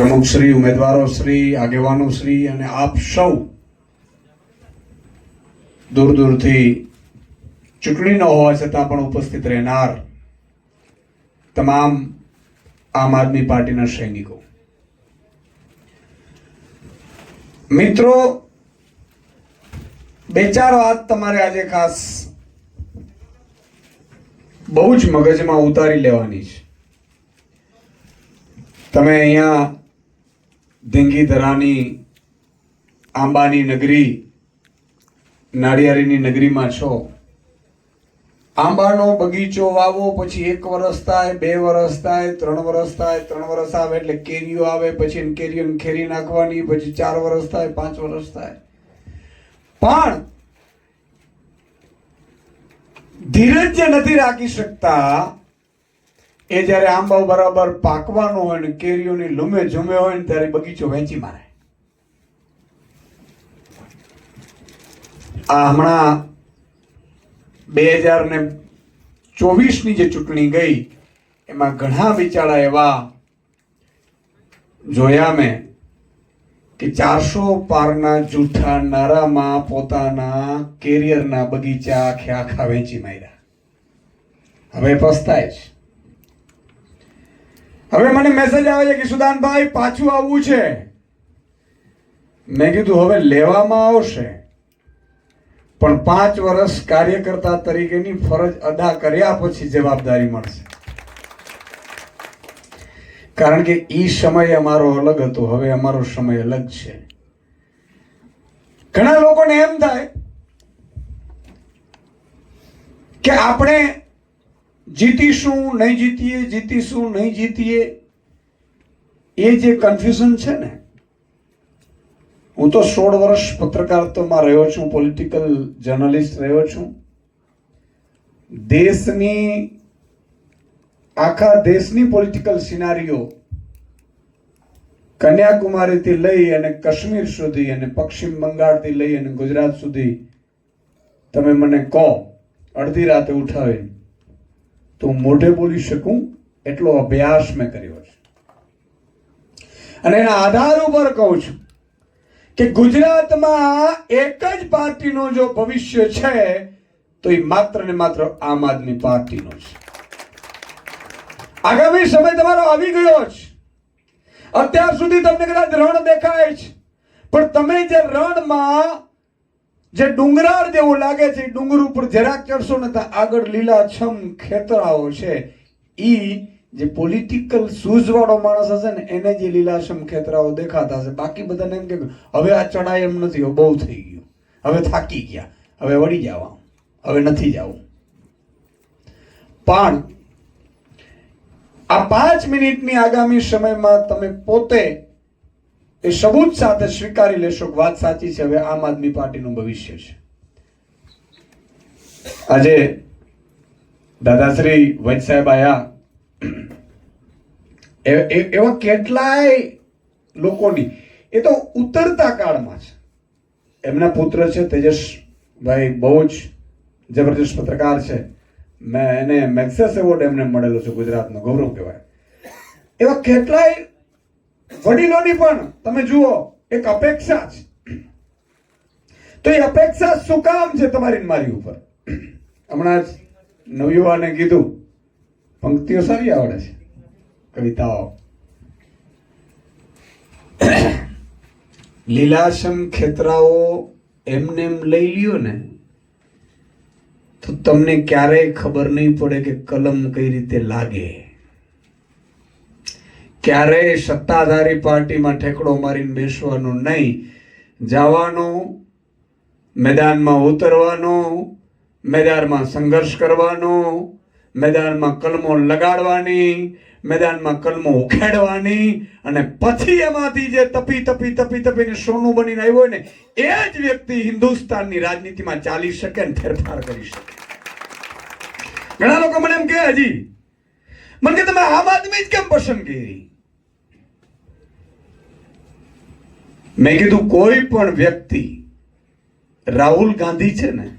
પ્રમુખ શ્રી, ઉમેદવારો શ્રી, આગેવાનો શ્રી અને આપ સૌ દૂર દૂરથી ચૂંટણી ન હોવા છતાં પણ ઉપસ્થિત રહેનાર તમામ આમ આદમી પાર્ટીના સૈનિકો. મિત્રો, બે ચાર વાત તમારે આજે ખાસ બહુ જ મગજમાં ઉતારી લેવાની છે. તમે અહીંયા ધીંગીધરાની આંબાની નગરી, નાળિયારીની નગરીમાં છો. આંબાનો બગીચો વાવો, પછી એક વરસ થાય, બે વરસ થાય, ત્રણ વર્ષ થાય, ત્રણ વર્ષ આવે એટલે કેરીઓ આવે, પછી એને કેરીઓને ખેરી નાખવાની, પછી ચાર વર્ષ થાય, પાંચ વર્ષ થાય. પણ ધીરજ નથી રાખી શકતા એ જ્યારે આંબા બરાબર પાકવાનો હોય ને કેરીઓની લૂમે જુમે હોય ને ત્યારે બગીચો વેચી મારે. આ હમણાં બે હજાર ને ચોવીસની જે ચૂંટણી ગઈ, એમાં ઘણા બિચારા એવા જોયા મેં કે ચારસો પારના જૂઠા નારામાં પોતાના કેરિયરના બગીચા આખે આખા વેચી માર્યા. હવે પસ્તાય છે હવે મને મેસેજ આવે છે કે સુદાનભાઈ, પાછું આવવું છે. મેં કીધું, હવે લેવામાં આવશે. પણ પાંચ વર્ષ કાર્યકર્તા તરીકેની ફરજ અદા કર્યા પછી જવાબદારી મળશે. કારણ કે એ સમય અમારો અલગ હતો, હવે અમારો સમય અલગ છે. ઘણા લોકોને એમ થાય કે આપણે જીતીશું, નહીં જીતીએ, જીતીશું, નહીં જીતીએ, એ જે કન્ફ્યુઝન છે ને, હું તો સોળ વર્ષ પત્રકારત્વમાં રહ્યો છું પોલિટિકલ જર્નલિસ્ટ રહ્યો છું. દેશની, આખા દેશની પોલિટિકલ સિનારીઓ કન્યાકુમારીથી લઈ અને કાશ્મીર સુધી અને પશ્ચિમ બંગાળથી લઈ અને ગુજરાત સુધી તમે મને કહો, અડધી રાતે ઉઠાવીને. તો મોઢે બોલી શકું એટલો અભ્યાસ મેં કર્યો છે. અને એના આધાર ઉપર કહું છું કે ગુજરાતમાં એક જ પાર્ટીનો જો ભવિષ્ય છે, તો એ માત્ર ને માત્ર આમ આદમી પાર્ટીનો છે. આગામી સમય તમારો આવી ગયો છે. અત્યાર સુધી તમને કદાચ રણ દેખાય છે, પણ તમે જે રણમાં જે ડુંગરાળ જેવું લાગે છે ડુંગર ઉપર જરાક ચડશો ને તો આગળ લીલાછમ ખેતરાઓ છે. ઈ જે પોલિટિકલ સૂઝ વાળો માણસ હશે ને, એને જે લીલાછમ ખેતરાઓ દેખાતા હશે. બાકી બધાને એમ કે હવે આ ચડાય એમ નથી બહુ થઈ ગયું. હવે થાકી ગયા. હવે વળી જવા હવે નથી જવું. પણ આ પાંચ મિનિટની આગામી સમયમાં તમે પોતે એ સબૂત સાથે સ્વીકારી લેશો કે વાત સાચી છે, હવે આમ આદમી પાર્ટીનું ભવિષ્ય છે. આજે દાદાશ્રી વૈદ સાહેબ આયા. એવા કેટલાય લોકોની, એ તો ઉતરતા કાળમાં છે. એમના પુત્ર છે, તેજસભાઈ બહુ જ જબરજસ્ત પત્રકાર છે. મેં એને મેક્સેસ એવોર્ડ એમને મળેલો છે, ગુજરાતનો ગૌરવ કહેવાય. એવા કેટલાય વડીલોની પણ, તમે જુઓ, એક અપેક્ષા છે. તો એ અપેક્ષા શું કામ છે તમારી મારી ઉપર? હમણાં જ નવયુવાને કીધું, પંક્તિઓ સારી આવડે છે, કવિતાઓ. લીલાશમ ખેતરાઓ એમને એમ લઈ લ્યો ને, તો તમને ક્યારેય ખબર નહીં પડે કે કલમ કઈ રીતે લાગે. ક્યારેય સત્તાધારી પાર્ટીમાં ઠેકડો મારીને બેસવાનું નહીં. જવાનું, મેદાનમાં ઉતરવાનું, મેદાનમાં સંઘર્ષ કરવાનો, મેદાનમાં કલમો લગાડવાની, મેદાનમાં કલમો ઉખેડવાની અને પછી એમાંથી જે તપી તપી તપી તપીને સોનું બનીને આવ્યો હોય ને, એ જ વ્યક્તિ હિન્દુસ્તાનની રાજનીતિમાં ચાલી શકે ને ફેરફાર કરી શકે. ઘણા લોકો મને એમ કહે, હજી, મને કે તમે આમ આદમી જ કેમ પસંદ કરી? મેં કીધું, કોઈ પણ વ્યક્તિ, રાહુલ ગાંધી છે ને,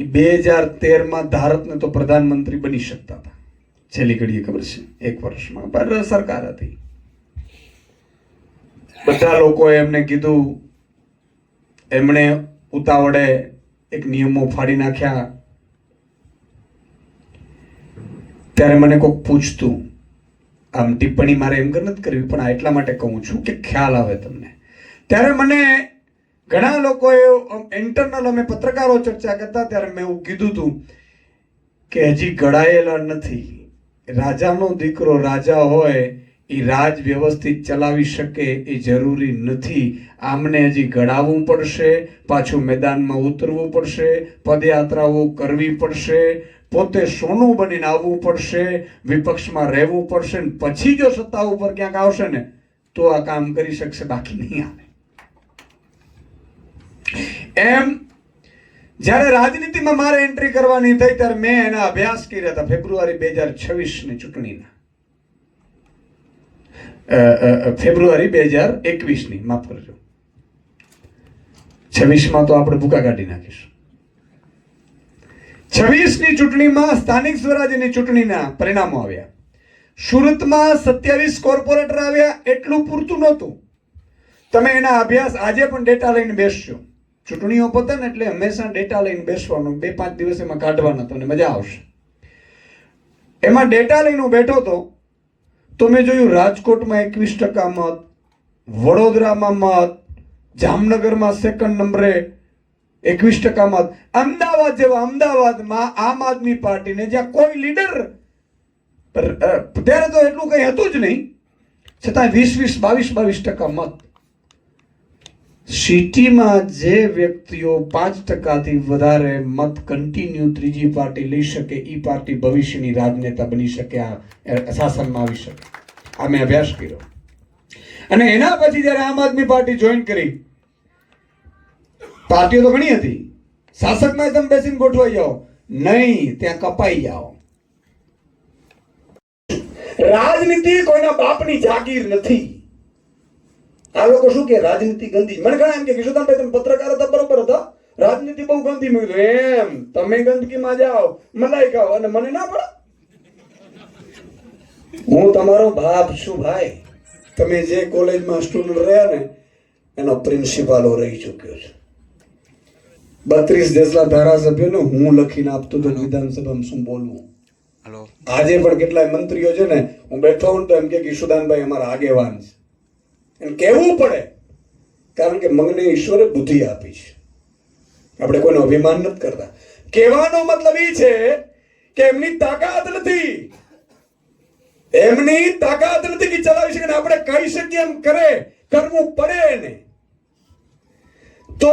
એ બે હજાર તેરમાં ભારતને તો પ્રધાનમંત્રી બની શકતા હતા. છેલ્લી ઘડીએ ખબર છે, એક વર્ષમાં. પર સરકાર હતી. બધા લોકોએ એમને કીધું, એમણે ઉતાવળે એક નિયમો ફાડી નાખ્યા. ત્યારે મને કોઈક પૂછતું, આમ ટિપ્પણી મારે એમ નથી કરવી, પણ આ એટલા માટે કહું છું કે ખ્યાલ આવે તમને. ત્યારે મને ઘણા લોકોએ ઇન્ટરનલ અમે પત્રકારો ચર્ચા કરતા ત્યારે મેં એવું કીધું હતું કે હજી ઘડાયેલા નથી. રાજાનો દીકરો રાજા હોય, એ રાજ વ્યવસ્થિત ચલાવી શકે એ જરૂરી નથી. આમને હજી ઘડાવવું પડશે, પાછું મેદાનમાં ઉતરવું પડશે, પદયાત્રાઓ કરવી પડશે, પોતે સોનું બનીને આવવું પડશે, વિપક્ષમાં રહેવું પડશે ને પછી જો સત્તા ઉપર ક્યાંક આવશે ને, તો આ કામ કરી શકશે, બાકી નહીં આવે. એમ, જ્યારે રાજનીતિમાં મારે એન્ટ્રી કરવાની થઈ ત્યારે મેં એના અભ્યાસ કર્યા હતા ફેબ્રુઆરી બે હજાર છવ્વીસની ચૂંટણીના. ફેબ્રુઆરી બે હજાર એકવીસની, માફ કરજો. છવ્વીસમાં તો આપણે ભૂકા કાઢી નાખીશું. છવ્વીસની ચૂંટણીમાં સ્થાનિક સ્વરાજ્યની ચૂંટણીના પરિણામો આવ્યા. સુરતમાં સત્યાવીસ કોર્પોરેટર આવ્યા, એટલું પૂરતું નહોતું. તમે એના અભ્યાસ આજે પણ ડેટા લઈને બેસશો ચૂંટણીઓ પતે ને એટલે હંમેશા ડેટા લઈને બેસવાનું. બે પાંચ દિવસ એમાં કાઢવાના તમને મજા આવશે. એમાં ડેટા લઈને હું બેઠો હતો તો મેં જોયું રાજકોટમાં એકવીસ ટકા મત, વડોદરામાં મત, જામનગરમાં સેકન્ડ નંબરે એકવીસ ટકા મત. અમદાવાદ જેવા અમદાવાદમાં આમ આદમી પાર્ટીને જ્યાં કોઈ લીડર ત્યારે તો એટલું કંઈ હતું જ નહીં. છતાં વીસ વીસ બાવીસ બાવીસ ટકા મત. સિટીમાં જે વ્યક્તિઓ પાંચ ટકાથી વધારે મત કન્ટિન્યુ ત્રીજી પાર્ટી લઈ શકે એ પાર્ટી ભવિષ્યની રાજનેતા બની શકે, આ શાસનમાં આવી શકે. આ મેં અભ્યાસ કર્યો. અને એના પછી જ્યારે આમ આદમી પાર્ટી જોઈન કરી, પાર્ટીઓ તો ઘણી હતી. શાસકમાં તમે બેસીને ગોઠવાઈ જાઓ. નહીં, ત્યાં કપાઈ જાઓ. રાજનીતિ કોઈના બાપની જાગીર નથી. આ લોકો શું કે? રાજનીતિ ગંદી. મને ઘણા એમ કે કિશોરદાનભાઈ તમે પત્રકાર હતા બરોબર હતા? રાજનીતિ બહુ ગંદી મેં કીધું. એમ તમે ગંદકીમાં જાઓ મલાઈ ખાઓ અને મને ના પડે? હું તમારો બાપ છું ભાઈ. તમે જે કોલેજમાં સ્ટુડન્ટ રહ્યા ને એનો પ્રિન્સિપાલો રહી ચૂક્યો છે. બત્રીસ જેટલા ધારાસભ્યોને હું લખીને આપતો હતો વિધાનસભામાં શું બોલવું? આજે પણ કેટલાય મંત્રીઓ છે ને હું બેઠો હું તો એમ કે ઈશુદાનભાઈ અમારા આગેવાન છે. એમ કહેવું પડે, કારણ કે મગને ઈશ્વરે બુદ્ધિ આપી છે. આપણે કોઈનો અભિમાન નથી કરતા. કહેવાનો મતલબ એ છે કે એમની તાકાત નથી. એમની તાકાત નથી કે ચલાવી શકે આપણે કહી શકીએ એમ કરે, કરવું પડે એને તો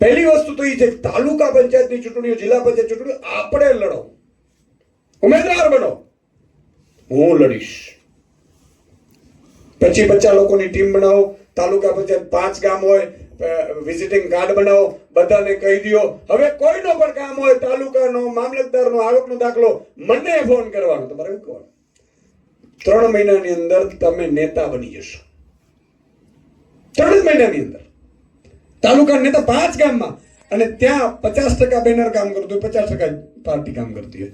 પહેલી વસ્તુ તો એ છે, તાલુકા પંચાયતની ચૂંટણીઓ, જિલ્લા પંચાયત ચૂંટણીઓ, આપણે લડો. ઉમેદવાર બનો. હું લડીશ. પછી બચ્ચા લોકોની ટીમ બનાવો, તાલુકા પંચાયત પાંચ ગામ હોય વિઝિટિંગ કાર્ડ બનાવો, બધાને કહી દો હવે કોઈનો પણ કામ હોય, તાલુકાનો મામલતદારનો આવકનો દાખલો, મને ફોન કરવાનો, તમારે એવું ત્રણ મહિનાની અંદર તમે નેતા બની જશો. ત્રણ મહિનાની અંદર. તાલુકા નેતા પાંચ ગામમાં. અને ત્યાં પચાસ ટકા બેનર કામ કરતું હોય, પચાસ ટકા પાર્ટી કામ કરતી હોય.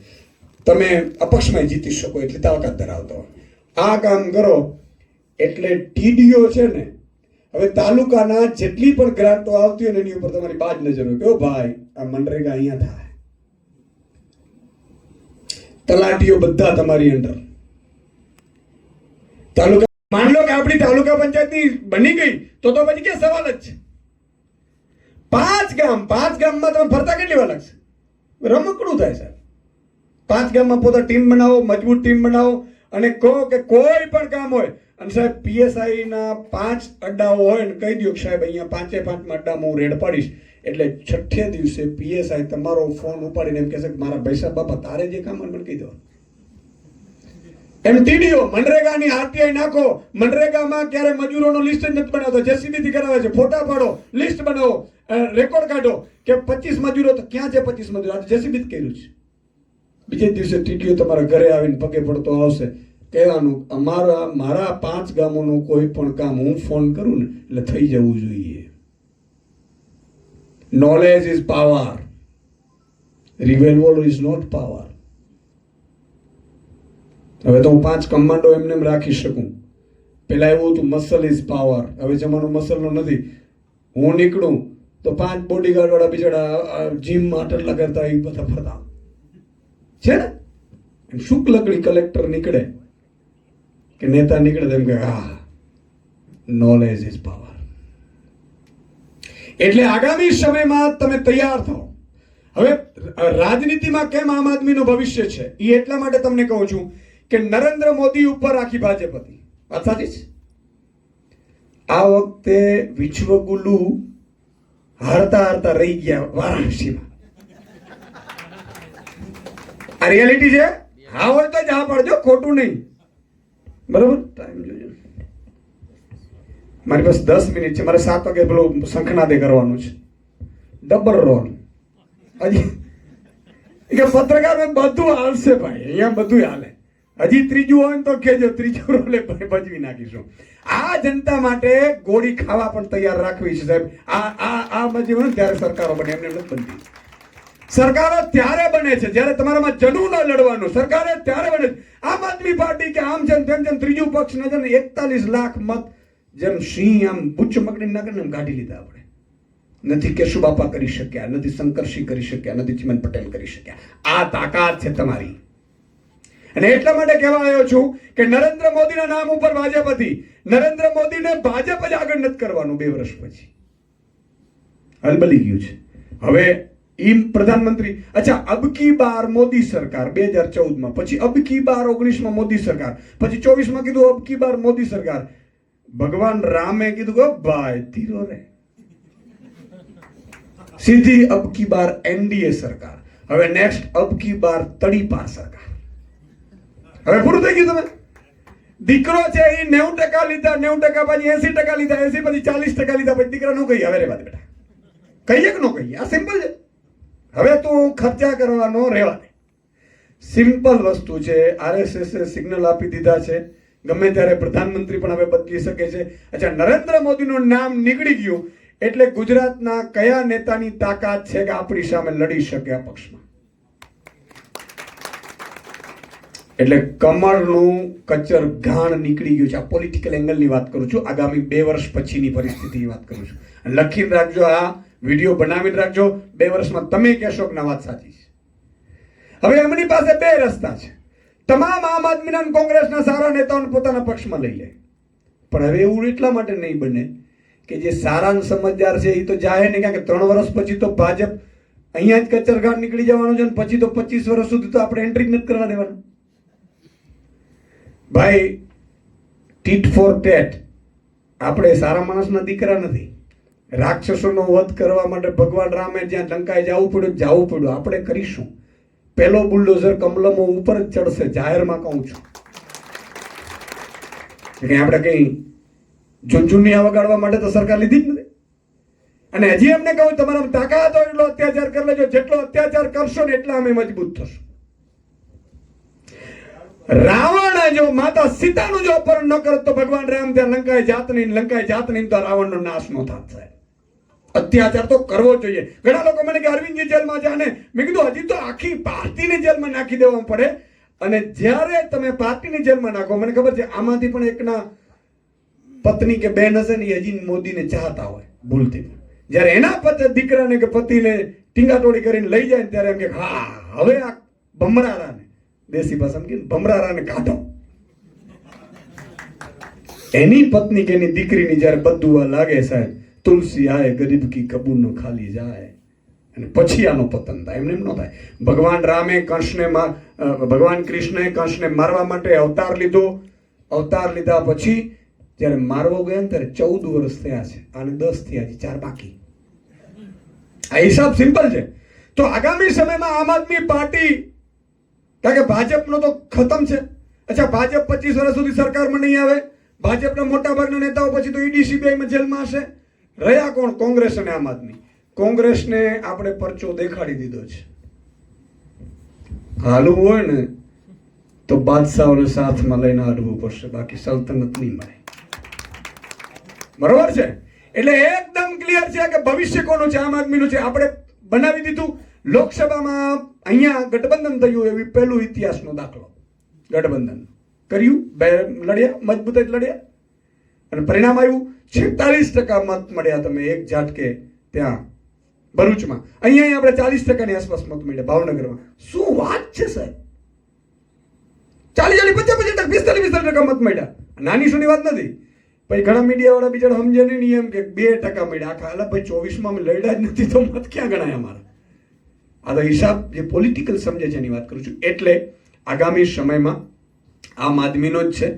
તમે અપક્ષમાં જીતી શકો, એટલી તાકાત ધરાવતો હોય. આ કામ કરો એટલે ટીડીઓ છે ને, હવે તાલુકાના જેટલી પણ ગ્રાન્ટો આવતી હોય એની ઉપર તમારી બાજ નજર હોય કે ભાઈ, આ મનરેગા અહીંયા થાય. તલાટીઓ બધા તમારી અંડર તાલુકા માન લો કે આપણી તાલુકા પંચાયતની બની ગઈ, તો તો પછી કે સવાલ જ છે? પાંચ ગામ, પાંચ ગામમાં તમે ફરતા કેટલી વાર લાગશે? રમકડું થાય, સાહેબ. પાંચ ગામમાં પોતા ટીમ બનાવો, મજબૂત ટીમ બનાવો અને કહો કે કોઈ પણ કામ હોય, અને સાહેબ પીએસઆઈ ના પાંચ અડ્ડાઓ હોય ને કહી દો કે સાહેબ, અહીંયા પાંચે પાંચમાં અડ્ડામાં હું રેડ પાડીશ. એટલે છઠ્ઠે દિવસે પીએસઆઈ તમારો ફોન ઉપાડીને એમ કહેશે કે મારા પૈસા બાપા, તારે જે કામ મને કહી દો. એમ ટીડીઓ, મનરેગાની આરટીઆઈ નાખો. મનરેગામાં ક્યારે મજૂરોનો લિસ્ટ જ નથી બનાવતો. જેસીબી થી કરાવે છે. ફોટા પાડો, લિસ્ટ બનાવો રેકોર્ડ કાઢો કે પચીસ મજૂરો, તો ક્યાં છે પચીસ મજૂરો? આ જેસીબી જ કર્યું છે. બીજે દિવસે ટીટીઓ તમારા ઘરે આવીને પગે પડતો આવશે. કહેવાનું, અમારા, મારા પાંચ ગામોનું કોઈ પણ કામ હું ફોન કરું ને, એટલે થઈ જવું જોઈએ. Knowledge is power revolver is not power હવે તો હું પાંચ કમાન્ડો એમને એમ રાખી શકું. પેલા એવું હતું મસલ ઇઝ પાવર હવે જમાનો મસલનો નથી. હું નીકળું, તો પાંચ બોડીગાર્ડ વાળા બિચારા જીમ આટલા કરતા એ બધા ફરતા. છે ને? એમ લકડી કલેક્ટર નીકળે. કે નેતા નીકળે તેમ કે, હા નોલેજ ઇઝ પાવર એટલે આગામી સમયમાં તમે તૈયાર થાઓ હવે રાજનીતિમાં કેમ આમ આદમીનું ભવિષ્ય છે એ એટલા માટે તમને કહું છું કે નરેન્દ્ર મોદી ઉપર આખી ભાજપ હતી વાત સાચી છે? આ વખતે વિશ્વગુરુ હારતા હારતા રહી ગયા વારાણસીમાં. આ રિયાલિટી છે? હા હોય તો જ હા પાડજો, ખોટું નહીં. બરોબર? ટાઈમ જોજો. મારી પાસે દસ મિનિટ છે. મારે સાત વાગે પેલો શંખનાદે કરવાનું છે. Double role. હજી કે પત્રકાર બધું હાલશે ભાઈ. અહીંયા બધું હાલે. હજી ત્રીજું હોય ને તો કેજો ત્રીજું રોલે ભજવી નાખીશું. આ જનતા માટે ગોળી ખાવા પણ તૈયાર રાખવી છે સાહેબ. આ આ આ બધી હોય ત્યારે સરકારો બને. એમને નથી બનતી. સરકારો ત્યારે બને છે જ્યારે તમારામાં જનૂન લડવાનું. સરકારે ત્યારે બને. આમ આદમી પાર્ટી કે આમ જેમ તેમ જેમ ત્રીજું પક્ષ નજર ને એકતાલીસ લાખ મત જેમ સિંહ આમ બુચ્ચ મકડી નાખે એમ કાઢી લીધા આપણે. નથી કેશુબાપા કરી શક્યા, નથી શંકરસિંહ કરી શક્યા, નથી ચિમન પટેલ કરી શક્યા. આ તાકાત છે તમારી. અને એટલા માટે કહેવા આવ્યો છું કે નરેન્દ્ર મોદીના નામ ઉપર ભાજપ હતી નરેન્દ્ર મોદીને ભાજપ જ આગળ નથી કરવાનું બે વર્ષ પછી. હલબલી ગયું છે. હવે ઈ પ્રધાનમંત્રી, અચ્છા અબકી બાર મોદી સરકાર, બે હજાર ચૌદમાં, પછી અબકી બાર ઓગણીસમાં મોદી સરકાર, પછી ચોવીસમાં કીધું અબકી બાર મોદી સરકાર. ભગવાન રામે કીધું કે, ભાઈ, ધીરો રે. સીધી અબકી બાર એનડીએ સરકાર. હવે નેક્સ્ટ અબકી બાર તડીપાર સરકાર. હવે પૂરું થઈ ગયું તમે? દીકરો છે એ નેવું ટકા લીધા, નેવું ટકા પછી એસી ટકા લીધા, એસી પછી ચાલીસ ટકા લીધા, પછી દીકરા નો કહીએ, હવે રે વાત બેટા. કહીએ કે નો કહીએ? આ સિમ્પલ છે. હવે તું ખર્ચા કરવાનો રહેવા દે. સિમ્પલ વસ્તુ છે. આરએસએસે સિગ્નલ આપી દીધા છે. ગમે ત્યારે પ્રધાનમંત્રી પણ હવે બદલી શકે છે. અચ્છા, નરેન્દ્ર મોદીનું નામ નીકળી ગયું એટલે ગુજરાતના કયા નેતાની તાકાત છે કે આપણી સામે લડી શકે આ પક્ષમાં? એટલે કમળનું કચર ઘાણ નીકળી ગયું છે. આ પોલિટિકલ એંગલની વાત કરું છું. આગામી બે વર્ષ પછીની પરિસ્થિતિની વાત કરું છું. લખીને રાખજો આ વીડિયો બનાવીને રાખજો. બે વર્ષમાં તમે કહેશો કે ના, વાત સાચી છે. હવે એમની પાસે બે રસ્તા છે. તમામ આમ આદમીના કોંગ્રેસના સારા નેતાઓને પોતાના પક્ષમાં લઈ લે. પણ હવે એવું એટલા માટે નહીં બને કે જે સારા સમજદાર છે એ તો જાહેર ને કે ત્રણ વર્ષ પછી તો ભાજપ અહીંયા જ કચરઘાટ નીકળી જવાનું છે પછી તો પચીસ વર્ષ સુધી તો આપણે એન્ટ્રી નથી કરવા દેવાનું. ભાઈ ટીટ ફોર ટેટ આપણે સારા માણસના દીકરા નથી. રાક્ષસોનો વધ કરવા માટે ભગવાન રામે જ્યાં લંકાએ જવું પડ્યું જવું પડ્યું. આપણે કરીશું. પેલો બુલડોઝર કમલમો ઉપર જ ચડશે. જાહેરમાં કહું છું. કે આપણે કઈ ઝુંઝુનિયા વગાડવા માટે તો સરકાર લીધી જ નથી. અને હજી એમને કહું, તમારા તાકાત હોય એટલો અત્યાચાર કરી લેજો. જેટલો અત્યાચાર કરશો ને એટલા અમે મજબૂત થશું. રાવણ જો, માતા સીતાનું જો અપહરણ ન કરત તો ભગવાન રામ ત્યાં લંકાએ જાત નહીં, લંકાએ જાત નહીં તો રાવણનો નાશ નો સાહેબ. અત્યાચાર તો કરવો જોઈએ. ઘણા લોકો મને કે, અરવિંદજી જેલમાં જાને મેં કીધું, હજી તો આખી પાર્ટીને જેલમાં નાખી દેવા પડે. અને જ્યારે તમે પાર્ટીની જેલમાં નાખો, મને ખબર છે, આમાંથી પણ એકના પત્ની કે બેન હશે ને હજી મોદીને ચાહતા હોય પણ. જ્યારે એના પતિ, દીકરાને કે પતિને ટીંગાટોળી કરીને લઈ જાય ને ત્યારે એમ કે, હા, હવે આ ભમરારાને, દેશી ભાષામાં કે ભમરારાને કાઢો. એની પત્ની કે એની દીકરીની જ્યારે બધું લાગે સાહેબ તુલસી આય, ગરીબ કી કબૂરનો ખાલી જાય. અને પછી આનો પતન થાય. એમને એમ ન થાય. ભગવાન રામે કંસને ભગવાન કૃષ્ણએ કંસને મારવા માટે અવતાર લીધો. અવતાર લીધા પછી જ્યારે મારવો ગયા ને ત્યારે ચૌદ વર્ષ થયા છે. અને દસ થયા છે, ચાર બાકી. આ હિસાબ સિમ્પલ છે. તો આગામી સમયમાં આમ આદમી પાર્ટી, કારણ કે ભાજપનો તો ખતમ છે. અચ્છા, ભાજપ પચીસ વર્ષ સુધી સરકારમાં નહીં આવે. ભાજપના મોટા ભાગના નેતાઓ પછી તો ઈડી સીબીઆઈમાં જેલમાં હશે. રહ્યા કોણ? કોંગ્રેસ અને આમ આદમી. કોંગ્રેસને આપણે પરચો દેખાડી દીધો છે. હાલવું હોય ને, તો બાદશાહોને સાથમાં લઈને હાલવું પડશે. બાકી સલ્તનત નહીં મળે. બરોબર છે? એટલે એકદમ ક્લિયર છે કે ભવિષ્ય કોનું છે? આમ આદમીનું છે. આપણે બનાવી દીધું લોકસભામાં અહીંયા ગઠબંધન થયું એવી પહેલું ઇતિહાસનો દાખલો. ગઠબંધન. કર્યું? બે લડ્યા? મજબૂત જ લડ્યા? અને પરિણામ આવ્યું, છેતાલીસ ટકા મત મળ્યા તમે એક ઝાટકે ત્યાં ભરૂચમાં. અહીંયા આપણે ચાલીસ ટકાની આસપાસ મત મળ્યા ભાવનગરમાં. શું વાત છે, સાહેબ? ચાલીસ ચાલીસ પચાસ પચાસ ટકા, પિસ્તાલીસ પિસ્તાલીસ ટકા મત મળ્યા. નાની સુની વાત નથી. પછી ઘણા મીડિયા વાળા બિચારા સમજે નહીં એમ કે બે ટકા મળ્યા. આખા અલા ભાઈ ચોવીસમાં અમે લડ્યા જ નથી તો મત ક્યાં ગણાય અમારા? આ તો હિસાબ જે પોલિટિકલ સમજે છે એની વાત કરું છું. એટલે આગામી સમયમાં આમ આદમીનો જ છે.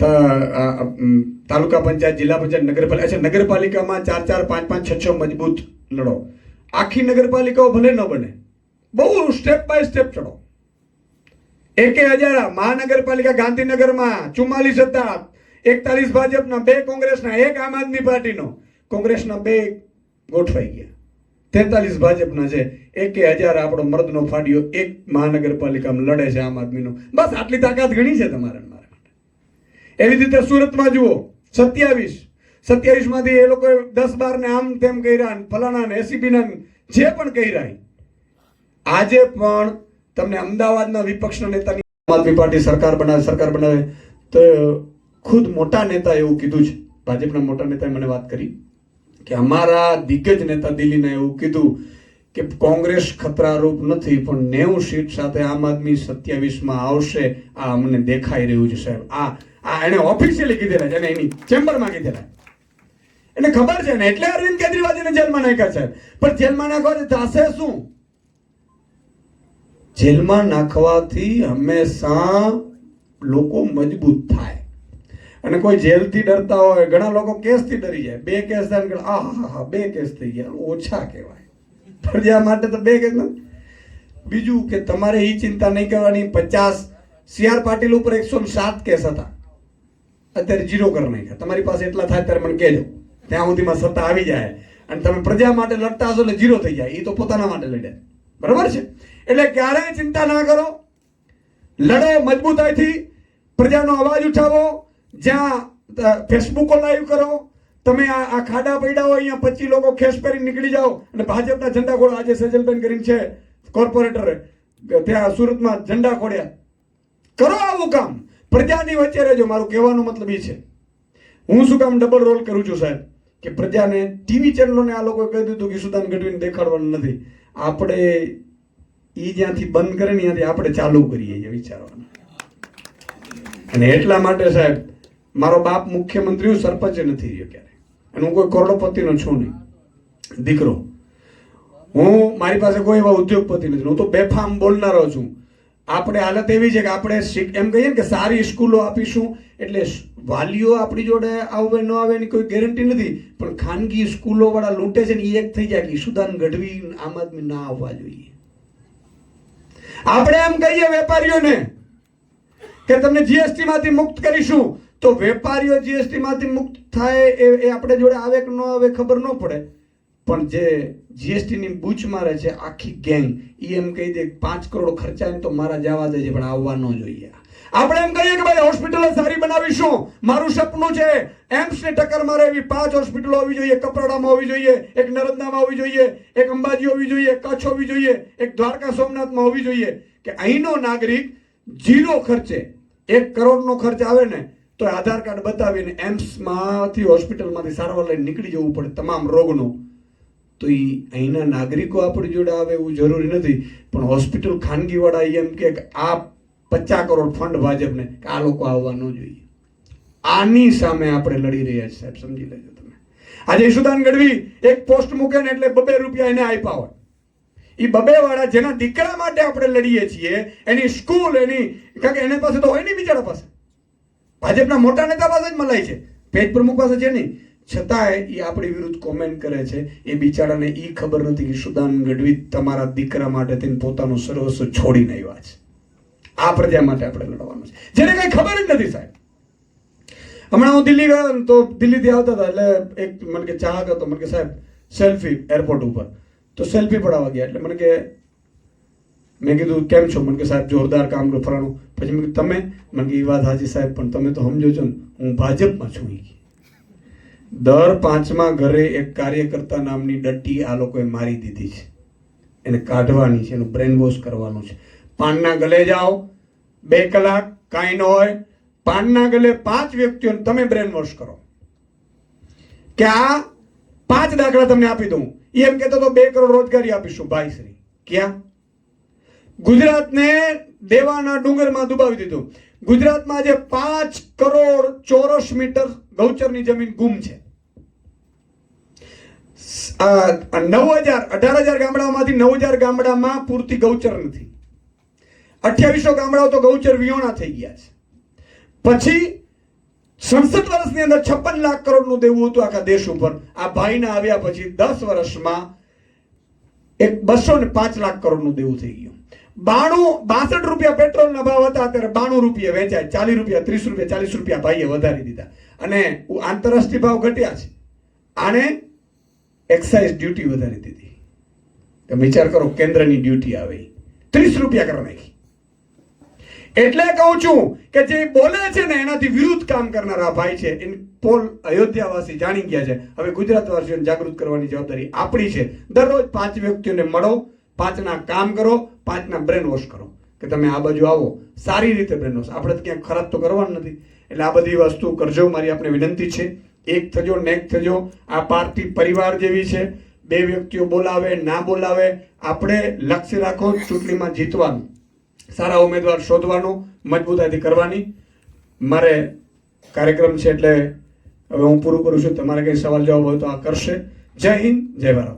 તાલુકા પંચાયત, જિલ્લા પંચાયત, નગરપાલિકા, અચ્છા, નગરપાલિકામાં ચાર ચાર, પાંચ પાંચ, છ છ મજબૂત લડો. આખી નગરપાલિકાઓ ભલે ન બને, બહુ સ્ટેપ બાય સ્ટેપ ચડો. એકે હજાર, મહાનગરપાલિકા, ગાંધીનગરમાં ચુમ્માલીસ હતા, એકતાલીસ ભાજપના, બે કોંગ્રેસના, એક આમ આદમી પાર્ટીનો. કોંગ્રેસના બે ગોઠવાઈ ગયા. તેતાલીસ ભાજપના છે. એકે હજાર આપણો મર્દનો ફાડ્યો, એક મહાનગરપાલિકામાં લડે છે આમ આદમીનો. બસ આટલી તાકાત ઘણી છે તમારે મારા. એવી રીતે સુરતમાં જુઓ, સત્યાવીસ. સત્યાવીસમાંથી એ લોકોએ દસ બાર ને આમ તેમ કર્યા ને ફલાણા ને એસીબી ને જે પણ કર્યા. આજે પણ તમને અમદાવાદના વિપક્ષના નેતાની આમ આદમી પાર્ટી સરકાર બનાવે સરકાર બનાવે, તો ખુદ મોટા નેતા એવું કીધું છે. ભાજપના મોટા નેતાએ મને વાત કરી કે અમારા દિગ્ગજ નેતા દિલ્હીના એવું કીધું કે કોંગ્રેસ ખતરારૂપ નથી, પણ નેવું સીટ સાથે આમ આદમી સત્યાવીસમાં આવશે, આ અમને દેખાઈ રહ્યું છે સાહેબ. આ આ એને ઓફિશિયલી કીધેલા છે, એને એની ચેમ્બરમાં કીધેલા એને ખબર છે ને, એટલે અરવિંદ કેજરીવાલજીને જેલમાં નાખ્યા છે પણ જેલમાં નાખવા થશે શું? જેલમાં નાખવાથી હંમેશા લોકો મજબૂત થાય. અને કોઈ જેલથી ડરતા હોય, ઘણા લોકો કેસથી ડરી જાય. બે કેસ થાય આ હા હા બે કેસ થઈ ગયા. ઓછા કહેવાય. પ્રજા માટે તો બે કે બીજું કે તમારે એ ચિંતા નહીં કરવાની, પચાસ સીઆર પાટીલ ઉપર એકસો સાત કેસ હતા. અત્યારે જીરો કરી નાખ્યા. તમારી પાસે એટલા થાય ત્યારે મને કહેજો. ત્યાં સુધીમાં સત્તા આવી જાય. અને તમે પ્રજા માટે લડતા હશો એટલે જીરો થઈ જાય. એ તો પોતાના માટે લડે. બરાબર છે? એટલે ક્યારેય ચિંતા ના કરો. લડો મજબૂતાઈથી. પ્રજાનો અવાજ ઉઠાવો. જ્યાં ફેસબુકો લાઈવ કરો. તમે આ ખાડા પડ્યા હોય અહીંયા પચીસ લોકો ખેસ પહેરી નીકળી જાઓ. અને ભાજપના ઝંડા ખોડો આજે સજલબેન કરીને છે. કોર્પોરેટરે ત્યાં સુરતમાં ઝંડા ખોડ્યા કરો આવું કામ. પ્રજાની વચ્ચે રહેજો. મારું કહેવાનો મતલબ એ છે. હું શું કામ ડબલ રોલ કરું છું સાહેબ? કે પ્રજાને ટીવી ચેનલોને આ લોકોએ કહી દીધું કે સુદાન ગઢવીને દેખાડવાનું નથી. આપણે એ જ્યાંથી બંધ કરે ને ત્યાંથી આપણે ચાલુ કરીએ એ વિચારવાનું. અને એટલા માટે સાહેબ, મારો બાપ મુખ્યમંત્રી સરપંચ નથી રહ્યો ક્યારે અને હું કોઈ કરોડોપતિનો છું નહીં. દીકરો. હું, મારી પાસે કોઈ એવા ઉદ્યોગપતિ નથી. હું તો બેફામ બોલનારો છું. આપણે હાલત એવી છે કે આપણે એમ કહીએ કે સારી સ્કૂલો આપીશું એટલે વાલીઓ આપણી જોડે આવે ન આવે એની કોઈ ગેરંટી નથી. પણ ખાનગી સ્કૂલો વાળા લૂંટે છે ને એ એક થઈ જાય કે ઈશુદાન ગઢવી આમ આદમી ના આવવા જોઈએ. આપણે એમ કહીએ વેપારીઓને કે તમને જીએસટી માંથી મુક્ત કરીશું. તો વેપારીઓ જીએસટી માંથી મુક્ત થાય એ આપણે જોડે આવે કે ન આવે ખબર ન પડે. પણ જે જીએસટી ની બૂચ મારે છે આખી ગેંગ એ એમ કહી દે પાંચ કરોડ ખર્ચાય તો મારા જવા દે છે, પણ આવવા ન જોઈએ. આપણે એમ કહીએ કે ભાઈ હોસ્પિટલો સારી બનાવીશું. મારું સપનું છે એમ્સ ને ટક્કર મારે એવી પાંચ હોસ્પિટલો હોવી જોઈએ કપરાડામાં હોવી જોઈએ, એક નર્મદામાં હોવી જોઈએ, એક અંબાજી હોવી જોઈએ કચ્છ હોવી જોઈએ, એક દ્વારકા સોમનાથમાં હોવી જોઈએ કે અહીંનો નાગરિક જીરો ખર્ચે, એક કરોડનો ખર્ચ આવે ને તો આધાર કાર્ડ બતાવીને એમ્સમાંથી હોસ્પિટલમાંથી સારવાર લઈને નીકળી જવું પડે તમામ રોગનો. તો એ અહીંના નાગરિકો આપણી જોડે આવે એવું જરૂરી નથી. પણ હોસ્પિટલ ખાનગીવાળા એમ કે આ પચાસ કરોડ ફંડ ભાજપને કે આ લોકો આવવા ન જોઈએ. આની સામે આપણે લડી રહ્યા છીએ સાહેબ, સમજી લેજો તમે. આજે ઈશુદાન ગઢવી એક પોસ્ટ મૂકે ને એટલે બબે રૂપિયા એને આપ્યા હોય. એ બબે વાળા જેના દીકરા માટે આપણે લડીએ છીએ, એની સ્કૂલ એની, કારણ કે એને પાસે તો હોય નહીં બિચારા પાસે. ભાજપના મોટા નેતા પાસે જ મલાય છે. પેજ પ્રમુખ પાસે છે નહીં. છતાંય એ આપણી વિરુદ્ધ કોમેન્ટ કરે છે. એ બિચારાને એ ખબર નથી કે સુદાન ગઢવી તમારા દીકરા માટે તેને પોતાનું સર્વસ્વ છોડીને આવ્યા છે. આ પ્રજા માટે આપણે લડવાનું છે. જેને કઈ ખબર જ નથી સાહેબ. હમણાં હું દિલ્હી ગયો તો દિલ્હીથી આવતા હતા એટલે એક મને કે ચાહક હતો. મને કે સાહેબ, સેલ્ફી એરપોર્ટ ઉપર. તો સેલ્ફી પડાવવા ગયા. એટલે મને કે મેં કીધું, કેમ છો? મને કે, સાહેબ, જોરદાર કામ કરો, ફલાણું. પછી મેં તમે? મને કે એ વાત હાજી સાહેબ, પણ તમે તો સમજો છો ને, હું ભાજપમાં છું દર પાંચમા ઘરે એક કાર્યકર્તા નામની ડટ્ટી આ લોકોએ મારી દીધી છે. એને કાઢવાની છે, એનું બ્રેન વોશ કરવાનું છે. પાનના ગલે જાઓ, બે કલાક, કાંઈ ન હોય. પાનના ગલે પાંચ વ્યક્તિઓને તમે બ્રેન વોશ કરો. કે આ પાંચ દાખલા તમને આપી દઉં. એમ કહેતો તો, બે કરોડ રોજગારી આપીશું. ભાઈ શ્રી, ક્યાં? ગુજરાતને દેવાના ડુંગરમાં દુબાવી દીધું. ગુજરાતમાં આજે પાંચ કરોડ ચોરસ મીટર ગૌચરની જમીન ગુમ છે. નવ હજાર, અઢાર હજાર ગામડાઓમાંથી નવ હજાર ગામડામાં પૂરતી ગૌચર નથી. અઠ્યાવીસો ગામડાઓ તો ગૌચર વિહોણા થઈ ગયા છે. પછી સડસઠ વર્ષની અંદર છપ્પન લાખ કરોડનું દેવું હતું આખા દેશ ઉપર. આ ભાઈના આવ્યા પછી દસ વર્ષમાં એક બસો ને પાંચ લાખ કરોડનું દેવું થઈ ગયું. બાણું, બાસઠ રૂપિયા પેટ્રોલના ભાવ હતા, અત્યારે બાણું રૂપિયા વેચાય, ચાલીસ રૂપિયા, ત્રીસ રૂપિયા, ચાલીસ રૂપિયા ભાઈએ વધારી દીધા. અને આંતરરાષ્ટ્રીય ભાવ ઘટ્યા છે. આણે એક્સાઇઝ ડ્યુટી વધારી દીધી. વિચાર કરો, કેન્દ્રની ડ્યુટી આવે ત્રીસ રૂપિયા કરી નાખી. એટલે કહું છું કે જે બોલે છે ને, એનાથી વિરુદ્ધ કામ કરનારા ભાઈ છે, એની પોલ અયોધ્યાવાસી જાણી ગયા છે. હવે ગુજરાતવાસીઓને જાગૃત કરવાની જવાબદારી આપણી છે. દરરોજ પાંચ વ્યક્તિઓને મળો પાંચના કામ કરો, પાંચના બ્રેન વોશ કરો. કે તમે આ બાજુ આવો. સારી રીતે બ્રેન વોશ આપણે ક્યાંક ખરાબ તો કરવાનું નથી. એટલે આ બધી વસ્તુ કરજો, મારી આપણે વિનંતી છે. એક થજો નેક થજો. આ પાર્ટી પરિવાર જેવી છે. બે વ્યક્તિઓ બોલાવે, ના બોલાવે, આપણે લક્ષ્ય રાખો, ચૂંટણીમાં જીતવાનું. સારા ઉમેદવાર શોધવાનો, મજબૂતાઈથી કરવાની. મારે કાર્યક્રમ છે એટલે હવે હું પૂરું કરું છું. તમારે કંઈ સવાલ જવાબ હોય તો આ કરશે. જય હિન્દ, જય ભારત.